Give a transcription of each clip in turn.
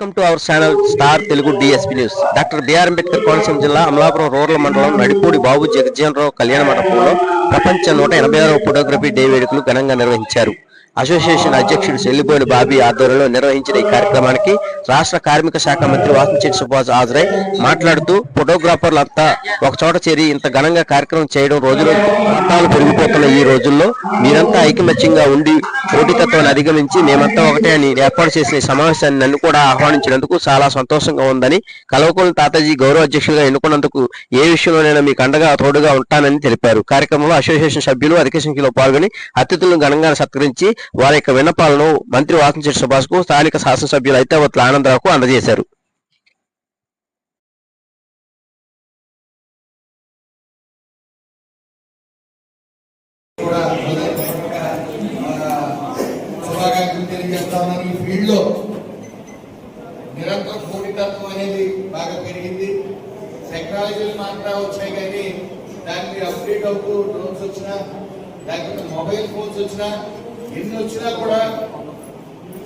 Welcome to our channel star Telugu DSP news doctor BR Ambedkar Konaseema జిల్లా Amalapuram rural మండలం నడిపూడి బాబు జగజ్జీవనరావు కళ్యాణ మండపంలో ప్రపంచ నూట ఎనభై ఆరవ ఫోటోగ్రఫీ డే వేడుకలు ఘనంగా నిర్వహించారు అసోసియేషన్ అధ్యక్షుడు సెల్లిబోయిన బాబీ ఆధ్వర్యంలో నిర్వహించిన ఈ కార్యక్రమానికి రాష్ట్ర కార్మిక శాఖ మంత్రి వాసంచెట్టి సుభాష్ హాజరై మాట్లాడుతూ ఫోటోగ్రాఫర్లంతా ఒక చోట చేరి ఇంత ఘనంగా కార్యక్రమం చేయడం రోజు మతాలు పెరిగిపోతున్న ఈ రోజుల్లో మీరంతా ఐకమత్యంగా ఉండి పోటీతత్వాన్ని అధిగమించి మేమంతా ఒకటే అని ఏర్పాటు చేసిన ఈ సమావేశాన్ని నన్ను కూడా ఆహ్వానించినందుకు చాలా సంతోషంగా ఉందని కలవకోని తాతాజీ గౌరవ అధ్యక్షులుగా ఎన్నుకున్నందుకు ఏ విషయంలోనైనా మీకు అండగా తోడుగా ఉంటానని తెలిపారు. కార్యక్రమంలో అసోసియేషన్ సభ్యులు అధిక సంఖ్యలో పాల్గొని అతిథులను ఘనంగా సత్కరించి వారి యొక్క విన్నపాలను మంత్రి వాసంచెట్టి సుభాష్కు స్థానిక శాసనసభ్యులు ఐతావత్ల ఆనందరావుకు అందజేశారు. నిరంతర పోటీతత్వం అనేది బాగా పెరిగింది టెక్నాలజీలు మాత్రం వచ్చాయి కానీ దానికి అప్డేట్ అవుతూ డ్రోన్స్ వచ్చినా లేకపోతే మొబైల్ ఫోన్స్ వచ్చినా ఎన్ని వచ్చినా కూడా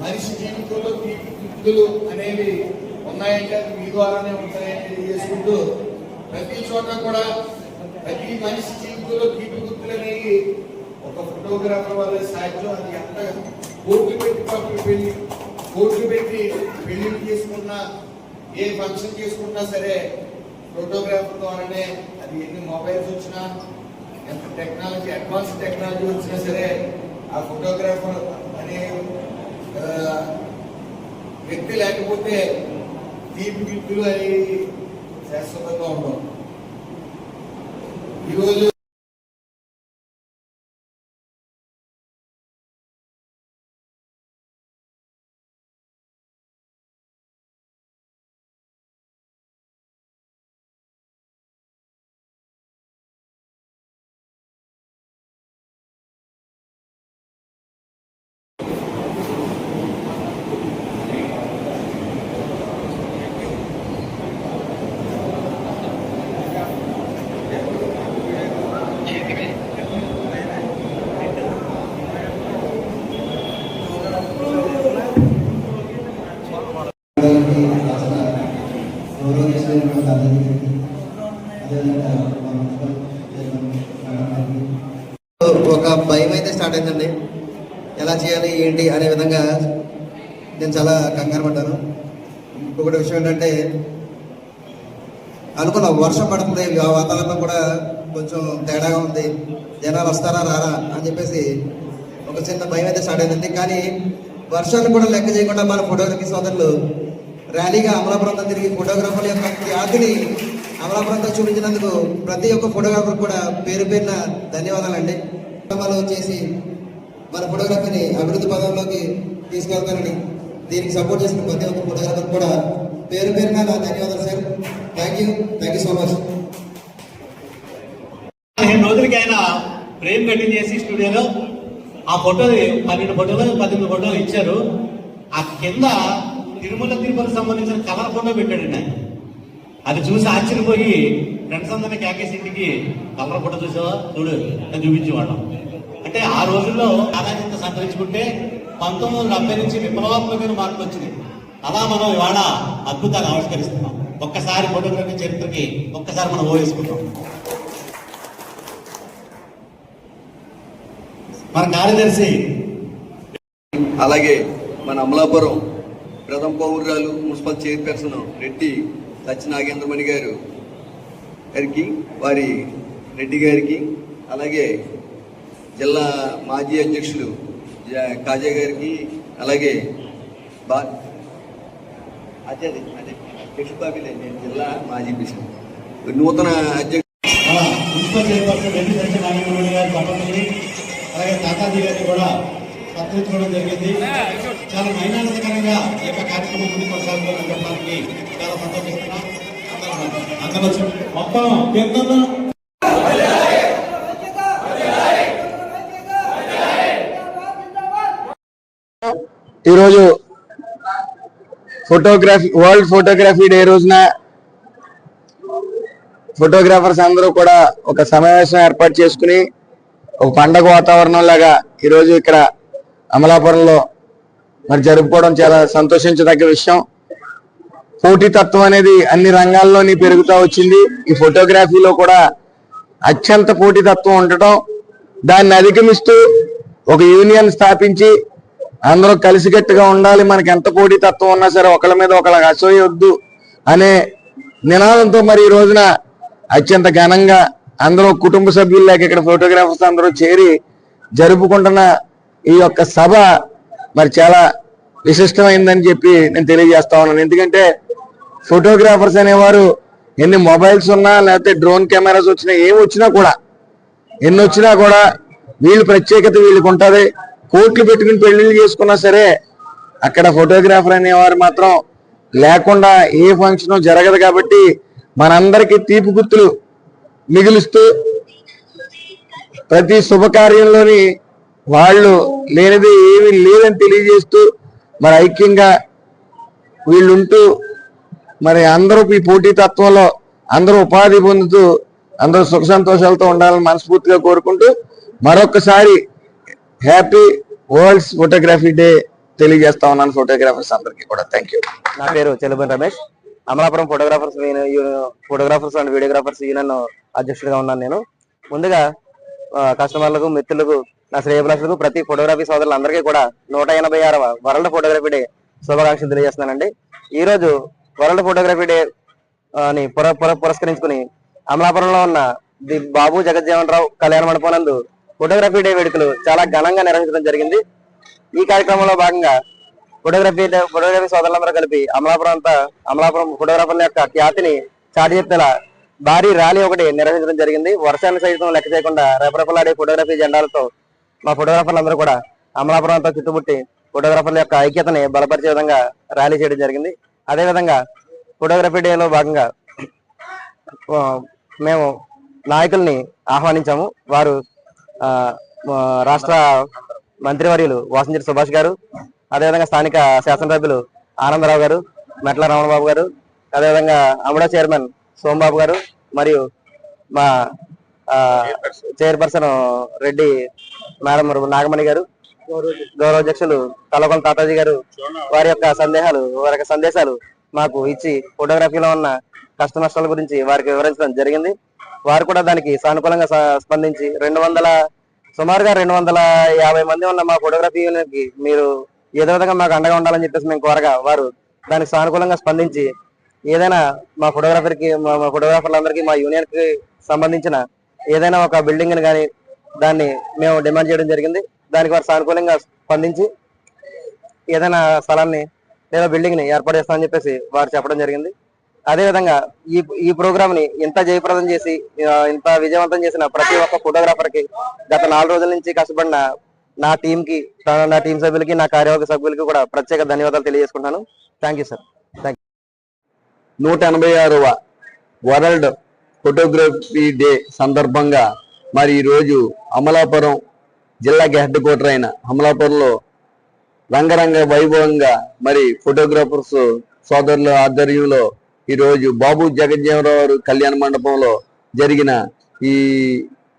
మనిషి జీవితంలో తీపి గుర్తులు అనేవి ఉన్నాయంటే మీ ద్వారానే ఉంటాయని తెలియజేసుకుంటూ ప్రతి చోట కూడా ప్రతి మనిషి జీవితంలో తీపి గుర్తులు అనేవి ఒక ఫోటోగ్రాఫర్ వాళ్ళ సాధ్యం అది ఎంత కోర్టు పెట్టి పక్కన పెళ్ళి కోర్టు పెట్టి పెళ్ళి చేసుకున్నా ఏ ఫంక్షన్ చేసుకున్నా సరే ఫోటోగ్రాఫర్ ద్వారానే అది ఎన్ని మొబైల్స్ వచ్చినా ఎంత టెక్నాలజీ అడ్వాన్స్ టెక్నాలజీ వచ్చినా సరే ఆ ఫోటోగ్రాఫర్ అనే వ్యక్తి లేకపోతే తీపి గిట్లు అనేవి శాశ్వతంగా ఉండవు. ఈరోజు ఒక భయం అయితే స్టార్ట్ అయిందండి. ఎలా చేయాలి ఏంటి అనే విధంగా నేను చాలా కంగారు పడ్డాను. ఇంకొకటి విషయం ఏంటంటే అనుకున్న వర్షం పడుతుంది ఆ వాతావరణం కూడా కొంచెం తేడాగా ఉంది. జనాలు వస్తారా రారా అని చెప్పేసి ఒక చిన్న భయం అయితే స్టార్ట్ అయిందండి. కానీ వర్షాలు కూడా లెక్క చేయకుండా మన ఫోటోగ్రఫీ సోదరులు ర్యాలీగా అమలాపురంతో తిరిగి ఫోటోగ్రాఫర్ల యొక్క ఖ్యాతిని అమలాపురంతో చూపించినందుకు ప్రతి ఒక్క ఫోటోగ్రాఫర్ కూడా పేరు పేరున ధన్యవాదాలండి. కార్యక్రమాలు చేసి మన ఫోటోగ్రఫీని అభివృద్ధి పదంలోకి తీసుకెళ్తానని దీనికి సపోర్ట్ చేసిన ప్రతి ఒక్క ఫోటోగ్రాఫర్ కూడా పేరు పేరున నా ధన్యవాదాలు sir. Thank you thank you so much పదిహేను రోజులకి ఆయన ఫ్రేమ్ కటింగ్ చేసి స్టూడియోలో ఆ ఫోటోలు పన్నెండు ఫోటోలు పద్దెనిమిది ఫోటోలు ఇచ్చారు. ఆ కింద తిరుమల తిరుపతికి సంబంధించిన కలర్ ఫోటో పెట్టాడండి ఆయన. అది చూసి ఆశ్చర్యపోయి ఫ్రెండ్స్ అందరినీ క్యాకేసి ఇంటికి కలర్ పుట్ట చూసావా? చూడు అని చూపించేవాళ్ళం. అంటే ఆ రోజుల్లో ప్రాధాన్యత సంతరించుకుంటే పంతొమ్మిది వందల డెబ్బై నుంచి విప్లవాత్మకమైన మార్పు వచ్చింది. అలా మనం ఇవాళ అద్భుతాలు ఆవిష్కరిస్తున్నాం. ఒక్కసారి ఫోటోగ్రఫీ చరిత్రకి ఒక్కసారి మనం ఓవేసుకుంటాం మన కార్యదర్శి అలాగే మన అమలాపురం ప్రథమ పౌరురాలు మున్సిపల్ చైర్పర్సన్ రెడ్డి సత్య నాగేంద్రమణి గారు గారికి వారి రెడ్డి గారికి అలాగే జిల్లా మాజీ అధ్యక్షులు కాజా గారికి అలాగే బా అదే అదే అదే. అధ్యక్షుడు బాబీలే నేను జిల్లా మాజీ ప్రెసిడెంట్. నూతన అధ్యక్షుడు. మున్సిపల్ చైర్పర్సన్ రెడ్డి సత్య నాగేంద్రమణి గారి అలాగే తాతాజీ గారిని కూడా సత్కరించుకోవడం జరిగింది. చాలా మైనానకరంగా ఈ యొక్క కార్యక్రమం ముందుకు కొనసాగుతుందని చెప్పడానికి చాలా సంతోషిస్తున్నాం. అందరూ- మొత్తం కీర్తనలు ఈరోజు ఫోటోగ్రఫీ వరల్డ్ ఫోటోగ్రఫీ డే రోజున ఫోటోగ్రాఫర్స్ అందరూ కూడా ఒక సమావేశం ఏర్పాటు చేసుకుని ఒక పండగ వాతావరణం లాగా ఈరోజు ఇక్కడ అమలాపురంలో మరి జరుపుకోవడం చాలా సంతోషించదగ్గ విషయం. పోటీతత్వం అనేది అన్ని రంగాల్లోని పెరుగుతూ వచ్చింది. ఈ ఫోటోగ్రఫీలో కూడా అత్యంత పోటీతత్వం ఉండటం దాన్ని అధిగమిస్తూ ఒక యూనియన్ స్థాపించి అందరూ కలిసికట్టుగా ఉండాలి. మనకి ఎంత పోటీతత్వం ఉన్నా సరే ఒకళ్ళ మీద ఒకళ్ళకి అసూయ వద్దు అనే నినాదంతో మరి ఈ రోజున అత్యంత ఘనంగా అందరూ కుటుంబ సభ్యుల్లాగా ఇక్కడ ఫోటోగ్రాఫర్స్ అందరూ చేరి జరుపుకుంటున్న ఈ యొక్క సభ మరి చాలా విశిష్టమైందని చెప్పి నేను తెలియజేస్తా ఉన్నాను. ఎందుకంటే ఫోటోగ్రాఫర్స్ అనేవారు ఎన్ని మొబైల్స్ ఉన్నా లేకపోతే డ్రోన్ కెమెరాస్ వచ్చినా ఏమి వచ్చినా కూడా ఎన్ని వచ్చినా కూడా వీళ్ళు ప్రత్యేకత వీళ్ళకి ఉంటుంది. కోట్లు పెట్టుకుని పెళ్ళిళ్ళు చేసుకున్నా సరే అక్కడ ఫోటోగ్రాఫర్ అనేవారు మాత్రం లేకుండా ఏ ఫంక్షన్ జరగదు కాబట్టి మనందరికీ తీపి గుర్తులు మిగులుస్తూ ప్రతి శుభకార్యంలోని వాళ్ళు లేనిది ఏమీ లేదని తెలియజేస్తూ మరి ఐక్యంగా వీళ్ళుంటూ మరి అందరూ ఈ పోటీ తత్వంలో అందరూ ఉపాధి పొందుతూ అందరూ సుఖ సంతోషాలతో ఉండాలని మనస్ఫూర్తిగా కోరుకుంటూ మరొకసారి హ్యాపీ వరల్డ్స్ ఫోటోగ్రఫీ డే తెలియజేస్తా ఉన్నాను ఫోటోగ్రాఫర్స్ అందరికీ కూడా. థ్యాంక్ యూ నా పేరు Chelluban Ramesh. Amalapuram photographers photographers and videographers union అధ్యక్షుడిగా ఉన్నాను నేను. ముందుగా కస్టమర్లకు మిత్రులకు నా శ్రేయభిలాషులకు ప్రతి ఫోటోగ్రఫీ సోదరులందరికీ కూడా నూట ఎనభై ఆరవ వరల్డ్ ఫోటోగ్రఫీ డే శుభాకాంక్షలు తెలియజేస్తున్నానండి. ఈ రోజు వరల్డ్ ఫోటోగ్రఫీ డే అని పుర పుర- పురస్కరించుకుని అమలాపురంలో ఉన్న ది బాబు జగజ్జీవన్ రావు కళ్యాణ మండపం నందు ఫోటోగ్రఫీ డే వేడుకలు చాలా ఘనంగా నిర్వహించడం జరిగింది. ఈ కార్యక్రమంలో భాగంగా ఫోటోగ్రఫీ ఫోటోగ్రఫీ సోదరులందరూ కలిపి అమలాపురం అంతా అమలాపురం ఫోటోగ్రాఫర్ల యొక్క ఖ్యాతిని చాటి చెప్పేలా భారీ ర్యాలీ ఒకటి నిర్వహించడం జరిగింది. వర్షాన్ని సైతం లెక్క చేయకుండా రెపరెపలాడే ఫోటోగ్రఫీ జెండాలతో మా ఫోటోగ్రాఫర్లందరూ కూడా అమలాపురం అంతా చుట్టుముట్టి ఫోటోగ్రాఫర్ల యొక్క ఐక్యతని బలపరిచే విధంగా ర్యాలీ చేయడం జరిగింది. అదేవిధంగా ఫోటోగ్రఫీ డేలో భాగంగా మేము నాయకుల్ని ఆహ్వానించాము. వారు రాష్ట్ర మంత్రివర్యులు వాసంజరి సుభాష్ గారు అదేవిధంగా స్థానిక శాసనసభ్యులు ఆనందరావు గారు మెట్ల రమణబాబు గారు అదేవిధంగా అముడా చైర్మన్ సోమబాబు గారు మరియు మా చైర్పర్సన్ రెడ్డి మేడం నాగమణి గారు గౌరవ అధ్యక్షులు కలకొల తాతాజీ గారు వారి యొక్క సందేహాలు వారి యొక్క సందేశాలు మాకు ఇచ్చి ఫోటోగ్రఫీలో ఉన్న కష్ట నష్టాల గురించి వారికి వివరించడం జరిగింది. వారు కూడా దానికి సానుకూలంగా స్పందించి రెండు వందల సుమారుగా రెండు వందల యాభై మంది ఉన్న మా ఫోటోగ్రఫీకి మీరు ఏదో విధంగా మాకు అండగా ఉండాలని చెప్పేసి మేము కోరగా వారు దానికి సానుకూలంగా స్పందించి ఏదైనా మా ఫోటోగ్రఫర్కి మా ఫోటోగ్రాఫర్లందరికీ మా యూనియన్కి సంబంధించిన ఏదైనా ఒక బిల్డింగ్ని కానీ దాన్ని మేము డిమాండ్ చేయడం జరిగింది. దానికి వారు సానుకూలంగా స్పందించి ఏదైనా స్థలాన్ని లేదా బిల్డింగ్ని ఏర్పాటు చేస్తామని చెప్పేసి వారు చెప్పడం జరిగింది. అదే విధంగా ఈ ఈ ప్రోగ్రామ్ని ఇంత జయప్రదం చేసి ఇంత విజయవంతం చేసిన ప్రతి ఒక్క ఫోటోగ్రాఫర్కి గత నాలుగు రోజుల నుంచి కష్టపడిన నా టీంకి నా- టీం సభ్యులకి నా కార్యవర్గ సభ్యులకి కూడా ప్రత్యేక ధన్యవాదాలు తెలియజేసుకుంటాను థ్యాంక్ యూ సార్ థ్యాంక్ నూట ఎనభై ఆరవ వరల్డ్ ఫోటోగ్రఫీ డే సందర్భంగా మరి ఈ రోజు అమలాపురం జిల్లాకి హెడ్ క్వార్టర్ అయిన అమలాపూర్లో రంగరంగ వైభవంగా మరి ఫోటోగ్రాఫర్స్ సోదరుల ఆధ్వర్యంలో ఈ రోజు బాబు జగజ్జీవరావు గారు కళ్యాణ మండపంలో జరిగిన ఈ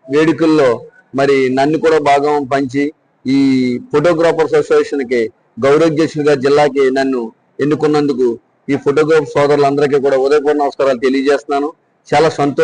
వేడుకల్లో మరి నన్ను కూడా భాగం పంచి ఈ ఫోటోగ్రాఫర్స్ అసోసియేషన్కి జిల్లాకి నన్ను ఎన్నుకున్నందుకు ఈ ఫోటోగ్రాఫర్ సోదరులందరికీ కూడా ఉదయపూర్ణ నమస్కారాలు తెలియజేస్తున్నాను. చాలా సంతోషం